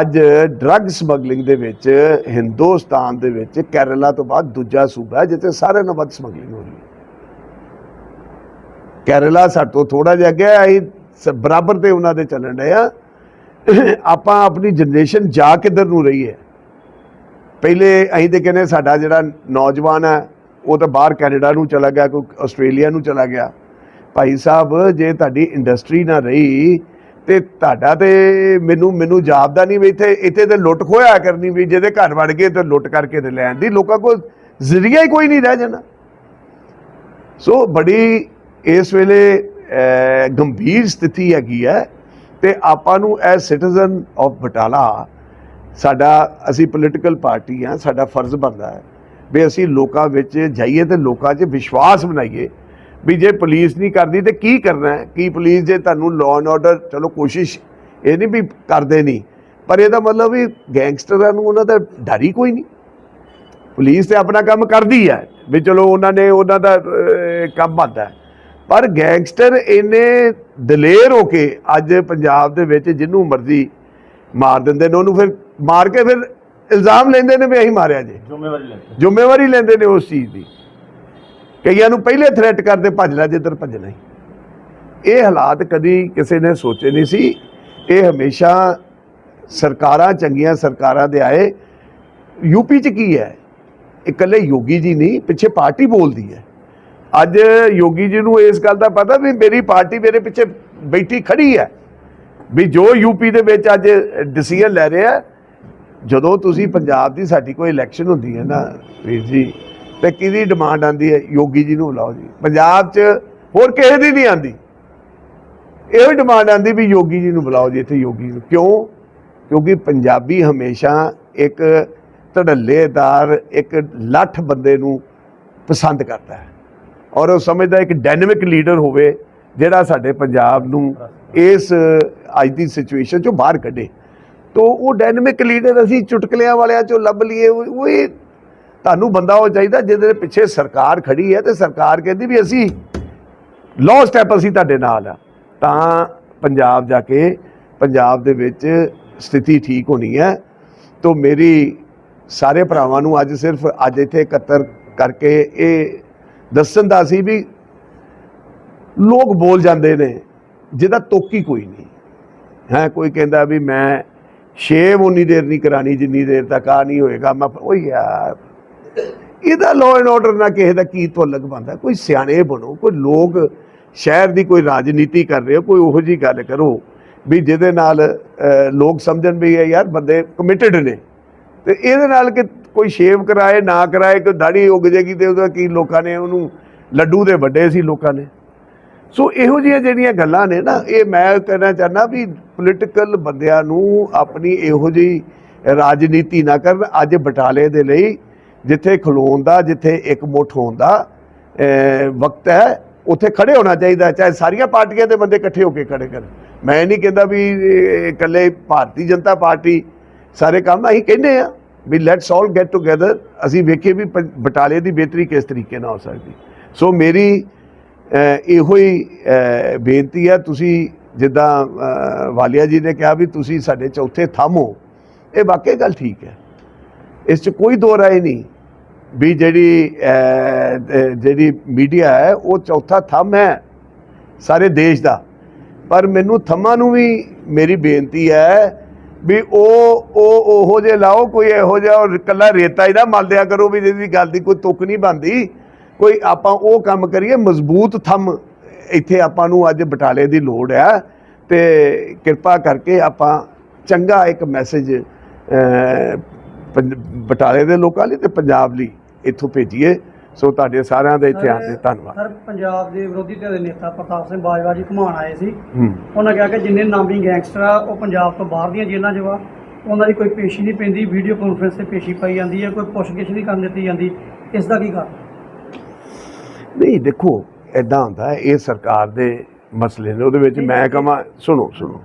ਅੱਜ ਡਰੱਗ ਸਮਗਲਿੰਗ ਦੇ ਵਿੱਚ, ਹਿੰਦੁਸਤਾਨ ਦੇ ਵਿੱਚ ਕੇਰਲਾ ਤੋਂ ਬਾਅਦ ਦੂਜਾ ਸੂਬਾ ਹੈ, ਜਿੱਥੇ ਸਾਰਿਆਂ ਨਾਲੋਂ ਵੱਧ ਸਮਗਲਿੰਗ ਹੋ ਰਹੀ ਹੈ। ਕੇਰਲਾ ਸਾਡੇ ਤੋਂ ਥੋੜਾ ਜਿਹਾ ਅੱਗੇ ਅਸੀਂ ਸ- ਬਰਾਬਰ ਤੇ ਉਹਨਾਂ ਦੇ ਚੱਲਣ ਰਹੇ ਆ ਆਪਾਂ ਆਪਣੀ ਜਨਰੇਸ਼ਨ ਜਾ ਕਿੱਧਰ ਨੂੰ ਰਹੀ ਹੈ? ਪਹਿਲੇ ਅਸੀਂ ਤੇ ਕਹਿੰਦੇ ਸਾਡਾ ਜਿਹੜਾ ਨੌਜਵਾਨ ਹੈ, ਉਹ ਤਾਂ ਬਾਹਰ ਕੈਨੇਡਾ ਨੂੰ ਚਲਾ ਗਿਆ, ਕੋਈ ਆਸਟ੍ਰੇਲੀਆ ਨੂੰ ਚਲਾ ਗਿਆ। ਭਾਈ ਸਾਹਿਬ, ਜੇ ਤੁਹਾਡੀ ਇੰਡਸਟਰੀ ਨਾ ਰਹੀ ਤੇ ਤੁਹਾਡਾ ਤੇ ਮੈਨੂੰ ਮੈਨੂੰ ਜਾਪਦਾ ਨਹੀਂ ਵੀ ਇੱਥੇ ਇੱਥੇ ਤੇ ਲੁੱਟ ਖੋਇਆ ਕਰਨੀ ਵੀ ਜਿਹਦੇ ਘਰ ਵੜ ਗਏ ਤੇ ਲੁੱਟ ਕਰਕੇ ਤੇ ਲੈਣ ਦੀ। ਲੋਕਾਂ ਕੋਲ ਜ਼ਰੀਆ ਹੀ ਕੋਈ ਨਹੀਂ ਰਹਿ ਜਾਣਾ ਸੋ ਬੜੀ ਇਸ ਵੇਲੇ ਗੰਭੀਰ ਸਥਿਤੀ ਹੈਗੀ ਹੈ ਤੇ ਆਪਾਂ ਨੂੰ ਐਸ ਸਿਟੀਜ਼ਨ ਆਫ ਬਟਾਲਾ, ਸਾਡਾ, ਅਸੀਂ ਪੋਲੀਟੀਕਲ ਪਾਰਟੀ ਆ ਸਾਡਾ ਫਰਜ਼ ਬਣਦਾ ਹੈ ਵੀ ਅਸੀਂ ਲੋਕਾਂ ਵਿੱਚ ਜਾਈਏ ਤੇ ਲੋਕਾਂ 'ਚ ਵਿਸ਼ਵਾਸ ਬਣਾਈਏ ਵੀ ਜੇ ਪੁਲਿਸ ਨਹੀਂ ਕਰਦੀ ਤੇ ਕੀ ਕਰਨਾ ਹੈ? ਕੀ ਪੁਲਿਸ ਜੇ ਤੁਹਾਨੂੰ ਲਾਅ ਐਂਡ ਆਰਡਰ ਚਲੋ ਕੋਸ਼ਿਸ਼ ਇਹ ਨਹੀਂ ਵੀ ਕਰਦੇ ਨਹੀਂ ਪਰ ਇਹਦਾ ਮਤਲਬ ਵੀ ਗੈਂਗਸਟਰਾਂ ਨੂੰ ਉਹਨਾਂ ਦਾ ਡਰ ਹੀ ਕੋਈ ਨਹੀਂ। ਪੁਲਿਸ ਤੇ ਆਪਣਾ ਕੰਮ ਕਰਦੀ ਹੈ ਵੀ ਚਲੋ ਉਹਨਾਂ ਨੇ ਉਹਨਾਂ ਦਾ ਕੰਮ ਬੰਦਾ ਪਰ ਗੈਂਗਸਟਰ ਇੰਨੇ ਦਲੇਰ ਹੋ ਕੇ ਅੱਜ ਪੰਜਾਬ ਦੇ ਵਿੱਚ ਜਿਹਨੂੰ ਮਰਜ਼ੀ ਮਾਰ ਦਿੰਦੇ ਨੇ ਉਹਨੂੰ ਫਿਰ ਮਾਰ ਕੇ ਫਿਰ ਇਲਜ਼ਾਮ ਲੈਂਦੇ ਨੇ ਵੀ ਅਸੀਂ ਮਾਰਿਆ ਜੇ। ਜ਼ਿੰਮੇਵਾਰੀ ਲੈਂਦੇ ਜ਼ਿੰਮੇਵਾਰੀ ਲੈਂਦੇ ਨੇ ਉਸ ਚੀਜ਼ ਦੀ। ਕਈਆਂ ਨੂੰ ਪਹਿਲੇ ਥ੍ਰੈਟ ਕਰਦੇ, ਭੱਜ ਲੈ, ਜਿੱਧਰ ਭੱਜਣਾ ਹੀ ਇਹ ਹਾਲਾਤ ਕਦੀ ਕਿਸੇ ਨੇ ਸੋਚੇ ਨਹੀਂ ਸੀ। ਇਹ ਹਮੇਸ਼ਾ ਸਰਕਾਰਾਂ ਚੰਗੀਆਂ ਸਰਕਾਰਾਂ ਦੇ ਆਏ। ਯੂਪੀ ਚ ਕੀ ਹੈ? ਇਕੱਲੇ ਯੋਗੀ ਜੀ ਨਹੀਂ, ਪਿੱਛੇ ਪਾਰਟੀ ਬੋਲਦੀ ਹੈ। ਅੱਜ ਯੋਗੀ ਜੀ ਨੂੰ ਇਸ ਗੱਲ ਦਾ ਪਤਾ ਵੀ ਮੇਰੀ ਪਾਰਟੀ ਮੇਰੇ ਪਿੱਛੇ ਬੈਠੀ ਖੜੀ ਹੈ। ਵੀ ਜੋ ਯੂਪੀ ਦੇ ਵਿੱਚ ਅੱਜ ਡਿਸੀਜਨ ਲੈ ਰਿਹਾ, ਜਦੋਂ ਤੁਸੀਂ ਪੰਜਾਬ ਦੀ ਸਾਡੀ ਕੋਈ ਇਲੈਕਸ਼ਨ ਹੁੰਦੀ ਹੈ ਨਾ, ਵੀਰ ਜੀ ਤੇ ਕਿਹਦੀ ਡਿਮਾਂਡ ਆਂਦੀ ਹੈ? ਯੋਗੀ ਜੀ ਨੂੰ ਬੁਲਾਓ ਜੀ। ਪੰਜਾਬ 'ਚ ਹੋਰ ਕਿਸੇ ਦੀ ਨਹੀਂ ਆਂਦੀ। ਇਹੋ ਡਿਮਾਂਡ ਆਂਦੀ ਵੀ ਯੋਗੀ ਜੀ ਨੂੰ ਬੁਲਾਓ ਜੀ ਇੱਥੇ ਯੋਗੀ ਨੂੰ। ਕਿਉਂ? ਕਿਉਂਕਿ ਪੰਜਾਬੀ ਹਮੇਸ਼ਾ ਇੱਕ ਧੜੱਲੇਦਾਰ, ਇੱਕ ਲੱਠ ਬੰਦੇ ਨੂੰ ਪਸੰਦ ਕਰਦਾ ਹੈ। ਔਰ ਉਹ ਸਮਝਦਾ ਇੱਕ ਡਾਇਨਾਮਿਕ ਲੀਡਰ ਹੋਵੇ, ਜਿਹੜਾ ਸਾਡੇ ਪੰਜਾਬ ਨੂੰ ਇਸ, ਅੱਜ ਦੀ ਸਿਚੁਏਸ਼ਨ ਚੋਂ ਬਾਹਰ ਕੱਢੇ। ਤੋ ਉਹ ਡਾਇਨਾਮਿਕ ਲੀਡਰ ਅਸੀਂ ਚੁਟਕਲਿਆਂ ਵਾਲਿਆਂ ਚੋਂ ਲੱਭ ਲਈਏ, ਉਹ ਤੁਹਾਨੂੰ ਬੰਦਾ ਉਹ ਚਾਹੀਦਾ ਜਿਹਦੇ ਪਿੱਛੇ ਸਰਕਾਰ ਖੜੀ ਹੈ ਤੇ ਸਰਕਾਰ ਕਹਿੰਦੀ ਵੀ ਅਸੀਂ ਲੋ ਸਟੈਪ ਅਸੀਂ ਤੁਹਾਡੇ ਨਾਲ ਆ। ਤਾਂ ਪੰਜਾਬ ਜਾ ਕੇ ਪੰਜਾਬ ਦੇ ਵਿੱਚ ਸਥਿਤੀ ਠੀਕ ਹੋਣੀ ਹੈ। ਤੋ ਮੇਰੀ ਸਾਰੇ ਭਰਾਵਾਂ ਨੂੰ ਅੱਜ ਸਿਰਫ ਅੱਜ ਇੱਥੇ ਇਕੱਤਰ ਕਰਕੇ ਇਹ ਦੱਸਣ ਦਾ ਸੀ ਵੀ ਲੋਕ ਬੋਲ ਜਾਂਦੇ ਨੇ, ਜਿਹਦਾ ਤੋਕੀ ਕੋਈ ਨਹੀਂ। ਹੈ, ਕੋਈ ਕਹਿੰਦਾ ਵੀ ਮੈਂ ਸ਼ੇਵ ਉਨੀ ਦੇਰ ਨਹੀਂ ਕਰਾਣੀ ਜਿੰਨੀ ਦੇਰ ਤੱਕ ਆ ਨਹੀਂ ਹੋਏਗਾ, ਮੈਂ ਉਹ ਯਾਰ। ਇਹਦਾ ਲਾਅ ਐਂਡ ਆਰਡਰ ਨਾ ਕਿਸੇ ਦਾ ਕੀ ਤੁਲਕ ਬੰਦਾ ਕੋਈ ਸਿਆਣੇ ਬਣੋ, ਕੋਈ ਲੋਕ ਸ਼ਹਿਰ ਦੀ ਕੋਈ ਰਾਜਨੀਤੀ ਕਰ ਰਹੇ ਹੋ, ਕੋਈ ਉਹੋ ਜੀ ਗੱਲ ਕਰੋ ਵੀ ਜਿਹਦੇ ਨਾਲ ਲੋਕ ਸਮਝਣ ਵੀ ਇਹ ਯਾਰ ਬੰਦੇ ਕਮਿਟਡ ਨੇ। ਤੇ ਇਹਦੇ ਨਾਲ ਕਿ ਕੋਈ ਸ਼ੇਵ ਕਰਾਏ, ਨਾ ਕਰਾਏ, ਕੋਈ ਦਾੜੀ ਉੱਗ ਜੇਗੀ ਤੇ ਉਹਦਾ ਕੀ ਲੋਕਾਂ ਨੇ ਉਹਨੂੰ ਲੱਡੂ ਦੇ ਵੱਡੇ ਸੀ ਲੋਕਾਂ ਨੇ। ਸੋ ਇਹੋ ਜਿਹੀਆਂ ਜਿਹੜੀਆਂ ਗੱਲਾਂ ਨੇ ਨਾ, ਇਹ ਮੈਂ ਕਹਿਣਾ ਚਾਹੁੰਦਾ ਵੀ ਪੋਲੀਟੀਕਲ ਬੰਦਿਆਂ ਨੂੰ ਆਪਣੀ ਇਹੋ ਜਿਹੀ ਰਾਜਨੀਤੀ ਨਾ ਕਰਨ, ਅੱਜ ਬਟਾਲੇ ਦੇ ਲਈ ਜਿੱਥੇ ਖਲੋਣ ਦਾ, ਜਿੱਥੇ ਇੱਕ ਮੁੱਠ ਹੋਣ ਦਾ ਵਕਤ ਹੈ, ਉੱਥੇ ਖੜੇ ਹੋਣਾ ਚਾਹੀਦਾ ਚਾਹੇ ਸਾਰੀਆਂ ਪਾਰਟੀਆਂ ਦੇ ਬੰਦੇ ਇਕੱਠੇ ਹੋ ਕੇ ਖੜੇ ਕਰਨ। ਮੈਂ ਨਹੀਂ ਕਹਿੰਦਾ ਵੀ ਇਕੱਲੇ ਭਾਰਤੀ ਜਨਤਾ ਪਾਰਟੀ ਸਾਰੇ ਕੰਮ ਅਸੀਂ ਕਹਿੰਦੇ ਆ ਵੀ ਲੈਟਸ ਆਲ ਗੈਟ ਟੂਗੇਦਰ ਅਸੀਂ ਵੇਖੀਏ ਵੀ ਪ- ਬਟਾਲੇ ਦੀ ਬਿਹਤਰੀ ਕਿਸ ਤਰੀਕੇ ਨਾਲ ਹੋ ਸਕਦੀ। ਸੋ ਮੇਰੀ ਇਹੋ ਹੀ ਬੇਨਤੀ ਹੈ, ਤੁਸੀਂ ਜਿੱਦਾਂ ਵਾਲੀਆ ਜੀ ਨੇ ਕਿਹਾ ਵੀ ਤੁਸੀਂ ਸਾਡੇ ਚੌਥੇ ਥੰਮ ਹੋ, ਇਹ ਵਾਕਈ ਗੱਲ ਠੀਕ ਹੈ। ਇਸ 'ਚ ਕੋਈ ਦੋ ਰਾਏ ਨਹੀਂ। ਵੀ ਜਿਹੜੀ ਜਿਹੜੀ ਮੀਡੀਆ ਹੈ, ਉਹ ਚੌਥਾ ਥੰਮ ਹੈ ਸਾਰੇ ਦੇਸ਼ ਦਾ। ਪਰ ਮੈਨੂੰ ਥੰਮਾਂ ਨੂੰ ਵੀ ਮੇਰੀ ਬੇਨਤੀ ਹੈ ਵੀ ਉਹ ਉਹ, ਉਹੋ ਜੇ ਲਾਓ, ਕੋਈ ਇਹੋ ਜਿਹਾ ਔਰ ਇਕੱਲਾ ਰੇਤਾ ਹੀ ਨਾ ਮਲ ਕਰੋ ਵੀ ਜਿਹਦੀ ਗੱਲ ਦੀ ਕੋਈ ਤੁਕ ਨਹੀਂ ਬੰਦੀ ਕੋਈ ਆਪਾਂ ਉਹ ਕੰਮ ਕਰੀਏ, ਮਜ਼ਬੂਤ ਥੰਮ ਇੱਥੇ ਆਪਾਂ ਨੂੰ ਅੱਜ ਬਟਾਲੇ ਦੀ ਲੋੜ ਹੈ ਤੇ ਕਿਰਪਾ ਕਰਕੇ ਆਪਾਂ ਚੰਗਾ ਇੱਕ ਮੈਸੇਜ ਬਟਾਲੇ ਦੇ ਲੋਕਾਂ ਲਈ ਤੇ ਪੰਜਾਬ ਲਈ ਇੱਥੋਂ ਭੇਜੀਏ। ਸੋ ਤੁਹਾਡੇ ਸਾਰਿਆਂ ਦਾ ਇੱਥੇ ਆਉਣ ਦੇ ਧੰਨਵਾਦ। ਸਰ ਪੰਜਾਬ ਦੇ ਵਿਰੋਧੀ ਧਿਰ ਦੇ ਨੇਤਾ ਪ੍ਰਤਾਪ ਸਿੰਘ ਬਾਜਵਾ ਜੀ ਘੁਮਾਣ ਆਏ ਸੀ। ਉਹਨਾਂ ਕਿਹਾ ਕਿ ਜਿੰਨੇ ਨਾਮੀ ਗੈਂਗਸਟਰ ਆ ਉਹ ਪੰਜਾਬ ਤੋਂ ਬਾਹਰ ਦੀਆਂ ਜੇਲ੍ਹਾਂ 'ਚ ਵਾ। ਉਹਨਾਂ ਦੀ ਕੋਈ ਪੇਸ਼ੀ ਨਹੀਂ ਪੈਂਦੀ ਵੀਡੀਓ ਕਾਨਫਰੰਸ ਤੇ ਪੇਸ਼ੀ ਪਾਈ ਜਾਂਦੀ ਹੈ ਕੋਈ ਪੁੱਛਗਿੱਛ ਨਹੀਂ ਕਰਨ ਦਿੱਤੀ ਜਾਂਦੀ। ਇਸ ਦਾ ਕੀ ਕਾਰਨ? ਨਹੀਂ ਦੇਖੋ ਐਦਾਂ ਹੁੰਦਾ ਇਹ ਸਰਕਾਰ ਦੇ ਮਸਲੇ ਨੇ ਉਹਦੇ ਵਿੱਚ ਮੈਂ ਕਹਾਂ ਸੁਣੋ ਸੁਣੋ।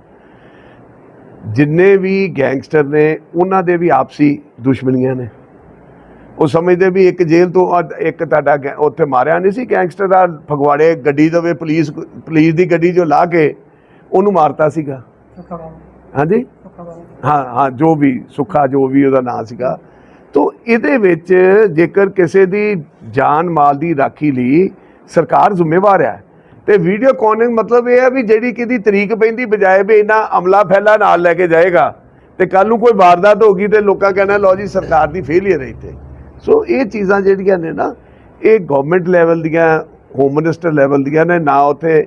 ਜਿੰਨੇ ਵੀ ਗੈਂਗਸਟਰ ਨੇ ਉਹਨਾਂ ਦੇ ਵੀ ਆਪਸੀ ਦੁਸ਼ਮਣੀਆਂ ਨੇ। ਉਹ ਸਮਝਦੇ ਵੀ ਇੱਕ ਜੇਲ੍ਹ ਤੋਂ ਇੱਕ ਤੁਹਾਡਾ ਉੱਥੇ ਮਾਰਿਆ ਨਹੀਂ ਸੀ ਗੈਂਗਸਟਰ ਦਾ ਫਗਵਾੜੇ ਗੱਡੀ ਦੇ ਵਿੱਚ ਪੁਲਿਸ ਪੁਲਿਸ ਦੀ ਗੱਡੀ ਜੋ ਲਾ ਕੇ ਉਹਨੂੰ ਮਾਰਤਾ ਸੀਗਾ। ਹਾਂਜੀ? ਹਾਂ ਹਾਂ ਜੋ ਵੀ ਸੁੱਖਾ ਜੋ ਵੀ ਉਹਦਾ ਨਾਂ ਸੀਗਾ। ਤੋ ਇਹਦੇ ਵਿੱਚ ਜੇਕਰ ਕਿਸੇ ਦੀ ਜਾਨ ਮਾਲ ਦੀ ਰਾਖੀ ਲਈ ਸਰਕਾਰ ਜ਼ਿੰਮੇਵਾਰ ਹੈ ਤੇ ਵੀਡੀਓ ਕਾਲਿੰਗ ਮਤਲਬ ਇਹ ਹੈ ਵੀ ਜਿਹੜੀ ਕਿਹਦੀ ਤਰੀਕ ਪੈਂਦੀ ਬਜਾਏ ਵੀ ਇਹਨਾਂ ਅਮਲਾ ਫੈਲਾ ਨਾਲ ਲੈ ਕੇ ਜਾਏਗਾ ਤੇ ਕੱਲ ਨੂੰ ਕੋਈ ਵਾਰਦਾਤ ਹੋ ਗਈ ਤੇ ਲੋਕਾਂ ਕਹਿਣਾ ਲਓ ਜੀ ਸਰਕਾਰ ਦੀ ਫੇਲਿਅਰ ਹੈ ਇੱਥੇ। ਸੋ ਇਹ ਚੀਜ਼ਾਂ ਜਿਹੜੀਆਂ ਨੇ ਨਾ, ਇਹ ਗਵਰਨਮੈਂਟ ਲੈਵਲ ਦੀਆਂ ਹੋਮ ਮਿਨਿਸਟਰ ਲੈਵਲ ਦੀਆਂ ਨੇ, ਨਾ ਉੱਥੇ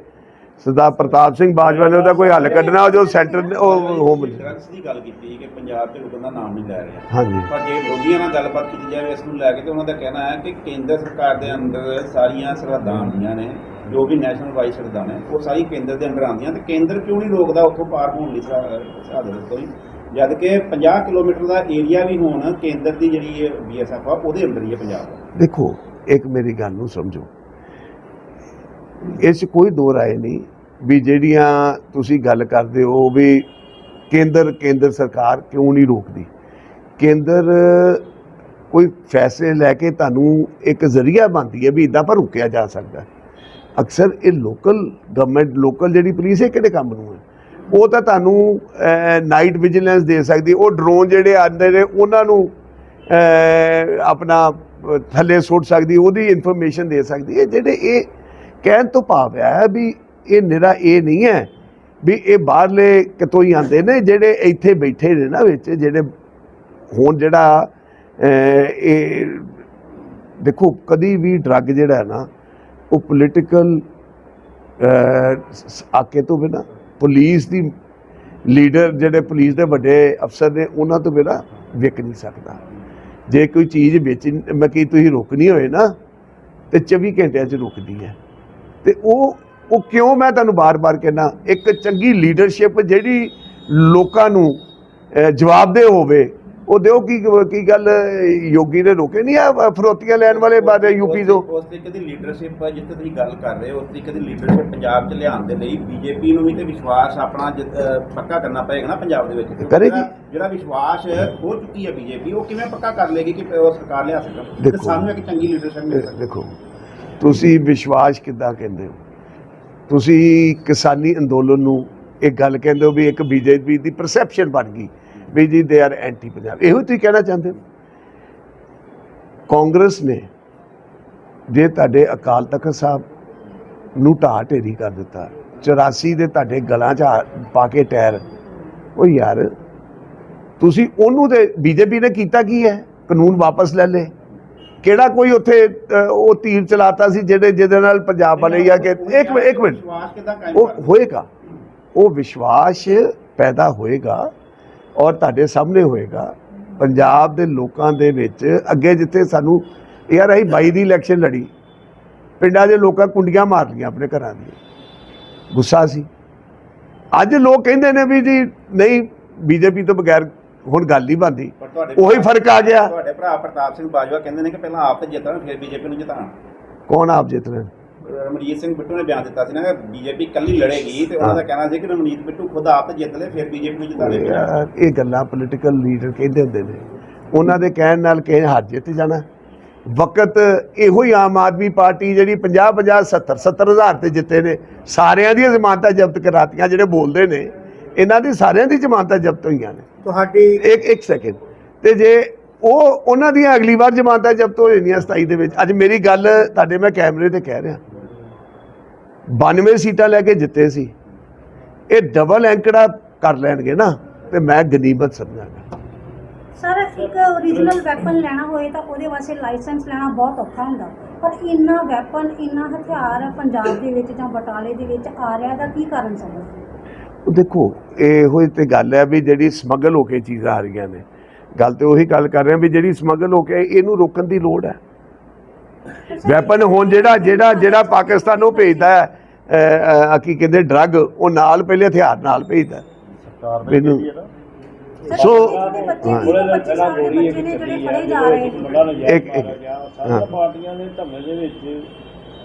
ਸਰਦਾਰ ਪ੍ਰਤਾਪ ਸਿੰਘ ਬਾਜਵਾ ਨੇ ਉਹਦਾ ਕੋਈ ਹੱਲ ਕੱਢਣਾ ਉਹ ਜੋ ਸੈਂਟਰ ਉਹ ਹੋਮ ਡਰੱਗਸ ਦੀ ਗੱਲ ਕੀਤੀ ਕਿ ਪੰਜਾਬ ਤੇ ਰੁਕਣ ਦਾ ਨਾਮ ਨਹੀਂ ਲੈ ਰਿਹਾ। ਹਾਂਜੀ। ਪਰ ਜੇ ਵਿਰੋਧੀਆਂ ਨਾਲ ਗੱਲਬਾਤ ਕੀਤੀ ਜਾਵੇ ਇਸ ਨੂੰ ਲੈ ਕੇ ਤੇ ਉਹਨਾਂ ਦਾ ਕਹਿਣਾ ਹੈ ਕਿ ਕੇਂਦਰ ਸਰਕਾਰ ਦੇ ਅੰਦਰ ਸਾਰੀਆਂ ਸਰਹੱਦਾਂ ਆਉਂਦੀਆਂ ਨੇ ਜੋ ਵੀ ਨੈਸ਼ਨਲ ਵਾਈਡ ਸਰਹੱਦਾਂ ਨੇ ਉਹ ਸਾਰੀ ਕੇਂਦਰ ਦੇ ਅੰਡਰ ਆਉਂਦੀਆਂ ਤੇ ਕੇਂਦਰ ਕਿਉਂ ਨਹੀਂ ਰੋਕਦਾ ਉੱਥੋਂ ਪਾਰ ਹੋਣ ਲਈ ਤੋਂ ਹੀ ਜਦ ਕਿ 50 ਕਿਲੋਮੀਟਰ ਦਾ ਏਰੀਆ ਵੀ ਹੁਣ ਕੇਂਦਰ ਦੀ ਜਿਹੜੀ ਬੀਐਸਐਫ ਆ ਉਹਦੇ ਅੰਦਰ ਹੀ ਹੈ ਪੰਜਾਬ। ਦਾ ਦੇਖੋ ਇੱਕ ਮੇਰੀ ਗੱਲ ਨੂੰ ਸਮਝੋ। ਇਸ 'ਚ ਕੋਈ ਦੋ ਰਾਏ ਨਹੀਂ ਵੀ ਜਿਹੜੀਆਂ ਤੁਸੀਂ ਗੱਲ ਕਰਦੇ ਹੋ ਵੀ ਕੇਂਦਰ ਕੇਂਦਰ ਸਰਕਾਰ ਕਿਉਂ ਨਹੀਂ ਰੋਕਦੀ? ਕੇਂਦਰ ਕੋਈ ਫੈਸਲੇ ਲੈ ਕੇ ਤੁਹਾਨੂੰ ਇੱਕ ਜ਼ਰੀਆ ਬਣਦੀ ਹੈ ਵੀ ਇਦਾਂ ਪਰ ਰੁਕਿਆ ਜਾ ਸਕਦਾ। ਅਕਸਰ ਇਹ ਲੋਕਲ ਗਵਰਨਮੈਂਟ ਲੋਕਲ ਜਿਹੜੀ ਪੁਲਿਸ ਹੈ ਕਿਹੜੇ ਕੰਮ ਨੂੰ ਹੈ? ਉਹ ਤਾਂ ਤੁਹਾਨੂੰ ਨਾਈਟ ਵਿਜੀਲੈਂਸ ਦੇ ਸਕਦੀ। ਉਹ ਡਰੋਨ ਜਿਹੜੇ ਆਉਂਦੇ ਨੇ, ਉਹਨਾਂ ਨੂੰ ਆਪਣਾ ਥੱਲੇ ਸੁੱਟ ਸਕਦੀ, ਉਹਦੀ ਇਨਫੋਰਮੇਸ਼ਨ ਦੇ ਸਕਦੀ। ਹੈ ਜਿਹੜੇ ਇਹ ਕਹਿਣ ਤੋਂ ਭਾਵ ਹੈ ਵੀ ਇਹ ਨਿਰਾ ਇਹ ਨਹੀਂ ਹੈ ਵੀ ਇਹ ਬਾਹਰਲੇ ਕਿਤੋਂ ਹੀ ਆਉਂਦੇ ਨੇ, ਜਿਹੜੇ ਇੱਥੇ ਬੈਠੇ ਨੇ ਨਾ ਵਿੱਚ, ਜਿਹੜੇ ਹੁਣ ਜਿਹੜਾ ਇਹ ਦੇਖੋ, ਕਦੀ ਵੀ ਡਰੱਗ ਜਿਹੜਾ ਨਾ, ਉਹ ਪੋਲੀਟੀਕਲ ਆਕੇ ਤੋਂ ਬਿਨਾ ਪੁਲਿਸ ਦੀ ਲੀਡਰ ਜਿਹੜੇ ਪੁਲਿਸ ਦੇ ਵੱਡੇ ਅਫਸਰ ਨੇ, ਉਹਨਾਂ ਤੋਂ ਬਿਨਾ ਵਿਕ ਨਹੀਂ ਸਕਦਾ। ਜੇ ਕੋਈ ਚੀਜ਼ ਵੇਚ ਮੈਂ ਕੀ ਤੁਸੀਂ ਰੋਕਣੀ ਹੋਏ ਨਾ, ਤੇ 24 ਘੰਟਿਆਂ 'ਚ ਰੁਕਦੀ ਹੈ। ਤੇ ਉਹ ਉਹ ਕਿਉਂ ਮੈਂ ਤੁਹਾਨੂੰ ਬਾਰ-ਬਾਰ ਕਹਿਣਾ ਇੱਕ ਚੰਗੀ ਲੀਡਰਸ਼ਿਪ ਜਿਹੜੀ ਲੋਕਾਂ ਨੂੰ ਜਵਾਬਦੇਹ ਹੋਵੇ ਉਹ ਦਿਓ ਕੀ ਕੀ ਗੱਲ ਯੋਗੀ ਨੇ ਰੋਕੇ ਨਹੀਂ ਆ ਫਰੋਤੀਆਂ ਲੈਣ ਵਾਲੇ ਬਾਦ ਯੂਪੀ ਤੋਂ ਉਸ ਤਰੀਕੇ ਦੀ ਲੀਡਰਸ਼ਿਪ ਜਿੱਥੇ ਤੁਸੀਂ ਗੱਲ ਕਰ ਰਹੇ ਹੋ ਉਸ ਤਰੀਕੇ ਦੀ ਲੀਡਰਸ਼ਿਪ ਪੰਜਾਬ 'ਚ ਲਿਆਉਣ ਦੇ ਲਈ ਬੀਜੇਪੀ ਨੂੰ ਵੀ ਤੇ ਵਿਸ਼ਵਾਸ ਆਪਣਾ ਪੱਕਾ ਕਰਨਾ ਪਏਗਾ ਨਾ ਪੰਜਾਬ ਦੇ ਵਿੱਚ ਕਰੇਗੀ। ਜਿਹੜਾ- ਵਿਸ਼ਵਾਸ ਹੋ ਚੁੱਕੀ ਹੈ ਬੀਜੇਪੀ ਉਹ ਕਿਵੇਂ ਪੱਕਾ ਕਰ ਲੇਗੀ ਕਿ ਉਹ ਸਰਕਾਰ ਲਿਆ ਸਕਣ ਤੇ। ਸਾਨੂੰ ਇੱਕ ਚੰਗੀ ਲੀਡਰਸ਼ਿਪ ਮਿਲ ਸਕਦੀ ਦੇਖੋ ਤੁਸੀਂ ਵਿਸ਼ਵਾਸ ਕਿੱਦਾਂ ਕਹਿੰਦੇ ਹੋ? ਤੁਸੀਂ ਕਿਸਾਨੀ ਅੰਦੋਲਨ ਨੂੰ ਇੱਕ ਗੱਲ ਕਹਿੰਦੇ ਹੋ ਵੀ ਇੱਕ ਬੀਜੇਪੀ ਦੀ ਪਰਸੈਪਸ਼ਨ ਬਣ ਗਈ ਵੀ ਜੀ ਦੇ ਆਰ ਐਂਟੀ ਪੰਜਾਬ ਇਹੋ ਤੁਸੀਂ ਕਹਿਣਾ ਚਾਹੁੰਦੇ ਹੋ? ਕਾਂਗਰਸ ਨੇ ਜੇ ਤੁਹਾਡੇ ਅਕਾਲ ਤਖਤ ਸਾਹਿਬ ਨੂੰ ਢਾਹ ਢੇਰੀ ਕਰ ਦਿੱਤਾ 84 ਦੇ ਤੁਹਾਡੇ ਗਲਾਂ 'ਚ ਆ- ਪਾ ਕੇ ਟਾਇਰ ਉਹ ਯਾਰ ਤੁਸੀਂ ਉਹਨੂੰ ਤੇ ਬੀਜੇਪੀ ਨੇ ਕੀਤਾ ਕੀ ਹੈ? ਕਾਨੂੰਨ ਵਾਪਸ ਲੈ ਲੇ ਕਿਹੜਾ ਕੋਈ ਉੱਥੇ ਉਹ ਤੀਰ ਚਲਾਤਾ ਸੀ ਜਿਹੜੇ ਜਿਹਦੇ ਨਾਲ ਪੰਜਾਬ ਵਾਲੇ ਜਾਂ ਕਿ ਇੱਕ ਮਿੰਟ ਇੱਕ ਮਿੰਟ। ਉਹ ਹੋਏਗਾ। ਉਹ ਵਿਸ਼ਵਾਸ ਪੈਦਾ ਹੋਏਗਾ ਔਰ ਤੁਹਾਡੇ ਸਾਹਮਣੇ ਹੋਏਗਾ। ਪੰਜਾਬ ਦੇ ਲੋਕਾਂ ਦੇ ਵਿੱਚ ਅੱਗੇ ਜਿੱਥੇ ਸਾਨੂੰ ਯਾਰ ਅਸੀਂ 22 ਦੀ ਇਲੈਕਸ਼ਨ ਲੜੀ ਪਿੰਡਾਂ ਦੇ ਲੋਕਾਂ ਕੁੰਡੀਆਂ ਮਾਰ ਲਈਆਂ ਆਪਣੇ ਘਰਾਂ ਦੀਆਂ। ਗੁੱਸਾ ਸੀ। ਅੱਜ ਲੋਕ ਕਹਿੰਦੇ ਨੇ ਵੀ ਜੀ ਨਹੀਂ ਬੀਜੇਪੀ ਤੋਂ ਬਗੈਰ ਹੁਣ ਗੱਲ ਨਹੀਂ ਪਰ ਤੁਹਾਡੇ ਉਹੀ ਫ਼ਰਕ ਆ ਗਿਆ। ਤੁਹਾਡੇ ਭਰਾ ਪ੍ਰਤਾਪ ਸਿੰਘ ਬਾਜਵਾ ਕਹਿੰਦੇ ਨੇ ਕਿ ਪਹਿਲਾਂ ਆਪ ਤੇ ਜਿੱਤਣ ਫਿਰ ਬੀਜੇਪੀ ਨੂੰ ਜਿਤਾਉਣ। ਕੌਣ ਆਪ ਜਿੱਤ ਰਹੇ ਰਮਣਜੀਤ ਸਿੰਘ ਬਿੱਟੂ ਨੇ ਬਿਆਨ ਦਿੱਤਾ ਸੀ ਨਾ ਕਿ ਬੀਜੇਪੀ ਕੱਲੀ ਲੜੇਗੀ ਤੇ ਉਹਨਾਂ ਦਾ ਕਹਿਣਾ ਸੀ ਕਿ ਰਮਣਜੀਤ ਬਿੱਟੂ ਖੁਦ ਆਪ ਤੇ ਜਿੱਤ ਲੈ ਫਿਰ ਬੀਜੇਪੀ ਨੂੰ ਯਾਰ ਇਹ ਗੱਲਾਂ ਪੋਲੀਟੀਕਲ ਲੀਡਰ ਕਹਿੰਦੇ ਹੁੰਦੇ ਨੇ। ਉਹਨਾਂ ਦੇ ਕਹਿਣ ਨਾਲ ਕਿਸੇ ਹਾਰ ਜਿੱਤ ਜਾਣਾ। ਵਕਤ ਇਹੋ ਹੀ ਆਮ ਆਦਮੀ ਪਾਰਟੀ ਜਿਹੜੀ 50 50 70 70 ਹਜ਼ਾਰ ਤੇ ਜਿੱਤੇ ਨੇ ਸਾਰਿਆਂ ਦੀਆਂ ਜ਼ਮਾਨਤਾਂ ਜ਼ਬਤ ਕਰਾਤੀਆਂ ਜਿਹੜੇ ਬੋਲਦੇ ਨੇ। ਇਹਨਾਂ ਦੀ ਸਾਰਿਆਂ ਦੀ ਜ਼ਮਾਨਤਾਂ ਜ਼ਬਤ ਹੋਈਆਂ ਨੇ। ਤੁਹਾਡੀ ਇੱਕ ਇੱਕ ਸੈਕਿੰਡ ਤੇ ਜੇ ਉਹ ਉਹਨਾਂ ਦੀਆਂ ਅਗਲੀ ਵਾਰ ਜ਼ਮਾਨਤਾਂ ਜ਼ਬਤ ਹੋ ਜਾਂਦੀਆਂ 27 ਦੇ ਵਿੱਚ ਅੱਜ ਮੇਰੀ ਗੱਲ ਤੁਹਾਡੇ ਮੈਂ ਕੈਮਰੇ ਤੇ ਕਹਿ ਰਿਹਾ। 92 ਸੀਟਾਂ ਲੈ ਕੇ ਜਿੱਤੇ ਸੀ। ਇਹ ਡਬਲ ਐਂਕੜਾ ਕਰ ਲੈਣਗੇ ਨਾ ਤੇ ਮੈਂ ਗਨੀਮਤ ਸਮਝਾਂਗਾ। ਸਰ ਇੱਕ ਓਰੀਜਨਲ ਵੈਪਨ ਲੈਣਾ ਹੋਏ ਤਾਂ ਉਹਦੇ ਵਾਸਤੇ ਲਾਇਸੈਂਸ ਲੈਣਾ ਬਹੁਤ ਔਖਾ ਹੁੰਦਾ। ਪਰ ਇੰਨਾ ਵੈਪਨ ਇੰਨਾ ਹਥਿਆਰ ਪੰਜਾਬ ਦੇ ਵਿੱਚ ਜਾਂ ਬਟਾਲੇ ਦੇ ਵਿੱਚ ਆ ਰਿਹਾ ਦਾ ਕੀ ਕਾਰਨ ਸਮਝਦੇ ਉਹ ਦੇਖੋ ਇਹੋ ਤੇ ਗੱਲ ਹੈ ਵੀ ਜਿਹੜੀ ਸਮਗਲ ਹੋ ਕੇ ਚੀਜ਼ਾਂ ਆ ਰਹੀਆਂ ਨੇ। ਗੱਲ ਤੇ ਉਹੀ ਗੱਲ ਕਰ ਰਹੇ ਹਾਂ ਵੀ ਜਿਹੜੀ ਸਮਗਲ ਹੋ ਕੇ ਇਹਨੂੰ ਰੋਕਣ ਦੀ ਲੋੜ ਹੈ। ਵੈਪਨ ਹੁਣ ਜਿਹੜਾ ਜਿਹੜਾ ਜਿਹੜਾ ਪਾਕਿਸਤਾਨ ਉਹ ਭੇਜਦਾ ਹੈ ਕੀ ਕਹਿੰਦੇ ਡਰੱਗ ਉਹ ਨਾਲ ਪਹਿਲੇ ਹਥਿਆਰ ਨਾਲ ਭੇਜਦਾ ਮੈਨੂੰ ਸੋ ਛੋਟੇ ਬੱਚੇ ਹਾਂ। 25 ਸਾਲ ਦੇ ਬੱਚੇ ਨੇ ਜਿਹੜੇ ਫੜੇ ਜਾ ਰਹੇ ਨੇ। ਇੱਕ ਇੱਕ ਪਾਰਟੀਆਂ ਦੇ ਧਰਨੇ ਦੇ ਵਿੱਚ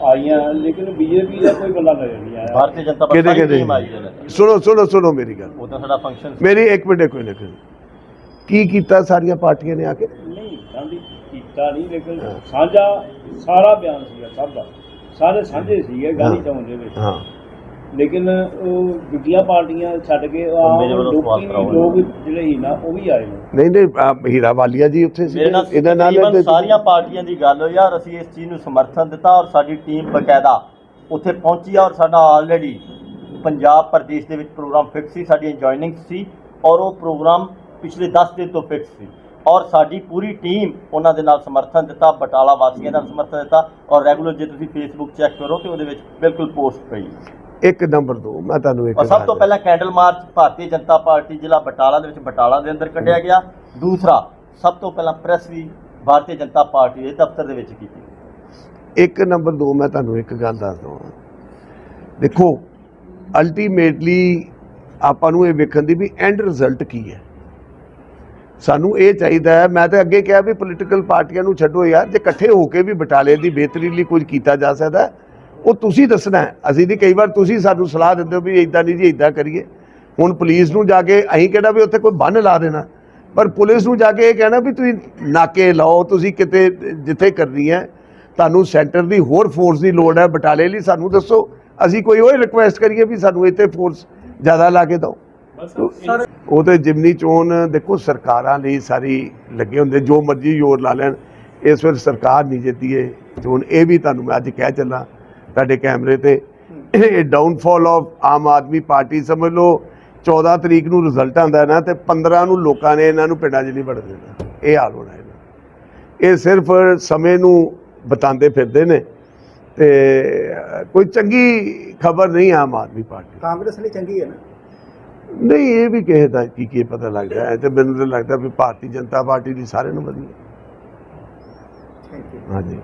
ਆਈਆਂ ਲੇਕਿਨ ਬੀਜੇਪੀ ਦਾ ਕੋਈ ਬੰਦਾ ਨਜ਼ਰ ਨਹੀਂ ਆਇਆ। ਭਾਰਤੀ ਜਨਤਾ ਕਿਹਦੇ ਪਾਰਟੀ ਕਿਹਦੇ? ਟੀਮ ਆਈ ਹੈ। ਸੁਣੋ ਸੁਣੋ ਸੁਣੋ ਮੇਰੀ ਗੱਲ। ਉਹ ਤਾਂ ਸਾਡਾ ਫੰਕਸ਼ਨ ਮੇਰੀ ਇੱਕ ਮਿੰਟ ਕੋਈ ਨਾ ਕੀ ਕੀਤਾ ਸਾਰੀਆਂ ਪਾਰਟੀਆਂ ਨੇ ਆ ਕੇ? ਨਹੀਂ ਗਾਂਧੀ ਕੀਤਾ ਨਹੀਂ ਲੇਕਿਨ ਹਾਂ। ਸਾਂਝਾ ਸਾਰਾ ਬਿਆਨ ਸੀਗਾ ਸਭ ਦਾ। ਸਾਰੇ ਸਾਂਝੇ ਸੀਗੇ ਗਾਂਧੀ ਹਾਂ। ਚੌਂਕ ਦੇ ਵਿੱਚ। ਹਾਂ। ਲੇਕਿਨ ਉਹ ਦੂਜੀਆਂ ਪਾਰਟੀਆਂ ਛੱਡ ਕੇ ਉਹ ਆਮ ਮੇਰੇ ਵੱਲੋਂ ਲੋਕੀ ਸਵਾਲ ਵੀ ਕਰਾਓ। ਲੋਕ ਜਿਹੜੇ ਸੀ ਨਾ ਉਹ ਵੀ ਆਏ ਨੇ। ਨਹੀਂ ਨਹੀਂ ਆਹ ਹੀਰਾ ਵਾਲੀਆ ਜੀ ਉੱਥੇ ਸੀ ਮੇਰੇ ਨਾਲ ਇਹਨਾਂ ਨਾਲ ਤਕਰੀਬਨ ਤੇ- ਸਾਰੀਆਂ ਪਾਰਟੀਆਂ ਦੀ ਗੱਲ ਹੋਈ ਆ ਔਰ ਅਸੀਂ ਇਸ ਚੀਜ਼ ਨੂੰ ਸਮਰਥਨ ਦਿੱਤਾ ਔਰ ਸਾਡੀ ਟੀਮ ਬਕਾਇਦਾ ਉੱਥੇ ਪਹੁੰਚੀ ਆ ਔਰ ਸਾਡਾ ਆਲਰੇਡੀ ਪੰਜਾਬ ਪ੍ਰਦੇਸ਼ ਦੇ ਵਿੱਚ ਪ੍ਰੋਗਰਾਮ ਫਿਕਸ ਸੀ ਸਾਡੀਆਂ ਜੁਆਇਨਿੰਗ ਸੀ ਔਰ ਉਹ ਪ੍ਰੋਗਰਾਮ ਪਿਛਲੇ 10 ਦਿਨ ਤੋਂ ਫਿਕਸ ਸੀ। ਔਰ ਸਾਡੀ ਪੂਰੀ ਟੀਮ ਉਹਨਾਂ ਦੇ ਨਾਲ ਸਮਰਥਨ ਦਿੱਤਾ ਬਟਾਲਾ ਵਾਸੀਆਂ ਨਾਲ ਸਮਰਥਨ ਦਿੱਤਾ ਔਰ ਰੈਗੂਲਰ ਜੇ ਤੁਸੀਂ ਫੇਸਬੁੱਕ ਚੈੱਕ ਕਰੋ ਤੇ ਉਹਦੇ ਵਿੱਚ ਬਿਲਕੁਲ ਪੋਸਟ ਪਈ। ਇੱਕ ਨੰਬਰ ਦੋ ਮੈਂ ਤੁਹਾਨੂੰ ਇੱਕ ਔਰ ਸਭ ਤੋਂ ਪਹਿਲਾਂ ਕੈਂਡਲ ਮਾਰਚ ਭਾਰਤੀ ਜਨਤਾ ਪਾਰਟੀ ਜ਼ਿਲ੍ਹਾ ਬਟਾਲਾ ਦੇ ਵਿੱਚ ਬਟਾਲਾ ਦੇ ਅੰਦਰ ਕੱਢਿਆ ਗਿਆ। ਦੂਸਰਾ ਸਭ ਤੋਂ ਪਹਿਲਾਂ ਪ੍ਰੈਸ ਵੀ ਭਾਰਤੀ ਜਨਤਾ ਪਾਰਟੀ ਦੇ ਦਫ਼ਤਰ ਦੇ ਵਿੱਚ ਕੀਤੀ ਇੱਕ ਨੰਬਰ 2 ਮੈਂ ਤੁਹਾਨੂੰ ਇੱਕ ਗੱਲ ਦੱਸ ਦਵਾਂ ਦੇਖੋ ਅਲਟੀਮੇਟਲੀ ਆਪਾਂ ਨੂੰ ਇਹ ਵੇਖਣ ਦੀ ਵੀ ਐਂਡ ਰਿਜ਼ਲਟ ਕੀ ਹੈ। ਸਾਨੂੰ ਇਹ ਚਾਹੀਦਾ ਹੈ ਮੈਂ ਤਾਂ ਅੱਗੇ ਕਿਹਾ ਵੀ ਪੋਲੀਟੀਕਲ ਪਾਰਟੀਆਂ ਨੂੰ ਛੱਡੋ ਯਾਰ ਜੇ ਇਕੱਠੇ ਹੋ ਕੇ ਵੀ ਬਟਾਲੇ ਦੀ ਬਿਹਤਰੀ ਲਈ ਕੁਝ ਕੀਤਾ ਜਾ ਸਕਦਾ ਹੈ, ਉਹ ਤੁਸੀਂ ਦੱਸਣਾ ਅਸੀਂ ਨਹੀਂ ਕਈ ਵਾਰ ਤੁਸੀਂ ਸਾਨੂੰ ਸਲਾਹ ਦਿੰਦੇ ਹੋ ਵੀ ਇਦਾਂ ਨਹੀਂ ਜੀ ਇਦਾਂ ਕਰੀਏ। ਹੁਣ ਪੁਲਿਸ ਨੂੰ ਜਾ ਕੇ ਅਸੀਂ ਕਿਹੜਾ ਵੀ ਉੱਥੇ ਕੋਈ ਬੰਨ ਲਾ ਦੇਣਾ। ਪਰ ਪੁਲਿਸ ਨੂੰ ਜਾ ਕੇ ਇਹ ਕਹਿਣਾ ਵੀ ਤੁਸੀਂ ਨਾਕੇ ਲਾਓ ਤੁਸੀਂ ਕਿਤੇ ਜਿੱਥੇ ਕਰਨੀ ਹੈ। ਤੁਹਾਨੂੰ ਸੈਂਟਰ ਦੀ ਹੋਰ ਫੋਰਸ ਦੀ ਲੋੜ ਹੈ ਬਟਾਲੇ ਲਈ ਸਾਨੂੰ ਦੱਸੋ। ਅਸੀਂ ਕੋਈ ਉਹ ਰਿਕੁਐਸਟ ਕਰੀਏ ਵੀ ਸਾਨੂੰ ਇੱਥੇ ਫੋਰਸ ਜ਼ਿਆਦਾ ਲਾ ਕੇ ਦਿਓ। ਉਹ ਤੇ ਜਿਮਨੀ ਚੋਣ ਦੇਖੋ ਸਰਕਾਰਾਂ ਲਈ ਸਾਰੀ ਲੱਗੇ ਹੁੰਦੇ ਜੋ ਮਰਜ਼ੀ ਜ਼ੋਰ ਲਾ ਲੈਣ। ਇਸ ਵੇਲੇ ਸਰਕਾਰ ਨਹੀਂ ਜਿੱਤੀ ਹੈ ਚੋਣ। ਇਹ ਵੀ ਤੁਹਾਨੂੰ ਮੈਂ ਅੱਜ ਕਹਿ ਚੱਲਾਂ। ਤੁਹਾਡੇ ਕੈਮਰੇ ਤੇ। ਇਹ ਡਾਊਨਫਾਲ ਆਫ ਆਮ ਆਦਮੀ ਪਾਰਟੀ ਸਮਝ ਲਓ 14 ਤਰੀਕ ਨੂੰ ਰਿਜ਼ਲਟ ਆਉਂਦਾ ਨਾ ਤੇ 15 ਨੂੰ ਲੋਕਾਂ ਨੇ ਇਹਨਾਂ ਨੂੰ ਪਿੰਡਾਂ 'ਚ ਨਹੀਂ ਵੜ ਦੇਣਾ। ਇਹ ਹਾਲ ਹੋਣਾ ਇਹਦਾ ਇਹ ਸਿਰਫ ਸਮੇਂ ਨੂੰ ਬਤਾਉਂਦੇ ਫਿਰਦੇ ਨੇ ਤੇ ਕੋਈ ਚੰਗੀ ਖਬਰ ਨਹੀਂ ਆਮ ਆਦਮੀ ਪਾਰਟੀ ਕਾਂਗਰਸ ਲਈ ਚੰਗੀ ਹੈ ਨਾ? ਨਹੀਂ ਇਹ ਵੀ ਕਿਸੇ ਦਾ ਕੀ ਕੀ ਪਤਾ ਲੱਗਦਾ ਹੈ। ਤੇ ਮੈਨੂੰ ਤਾਂ ਲੱਗਦਾ ਵੀ ਭਾਰਤੀ ਜਨਤਾ ਪਾਰਟੀ ਦੀ ਸਾਰਿਆਂ ਨੂੰ ਵਧੀਆ। ਥੈਂਕ ਯੂ ਹਾਂਜੀ।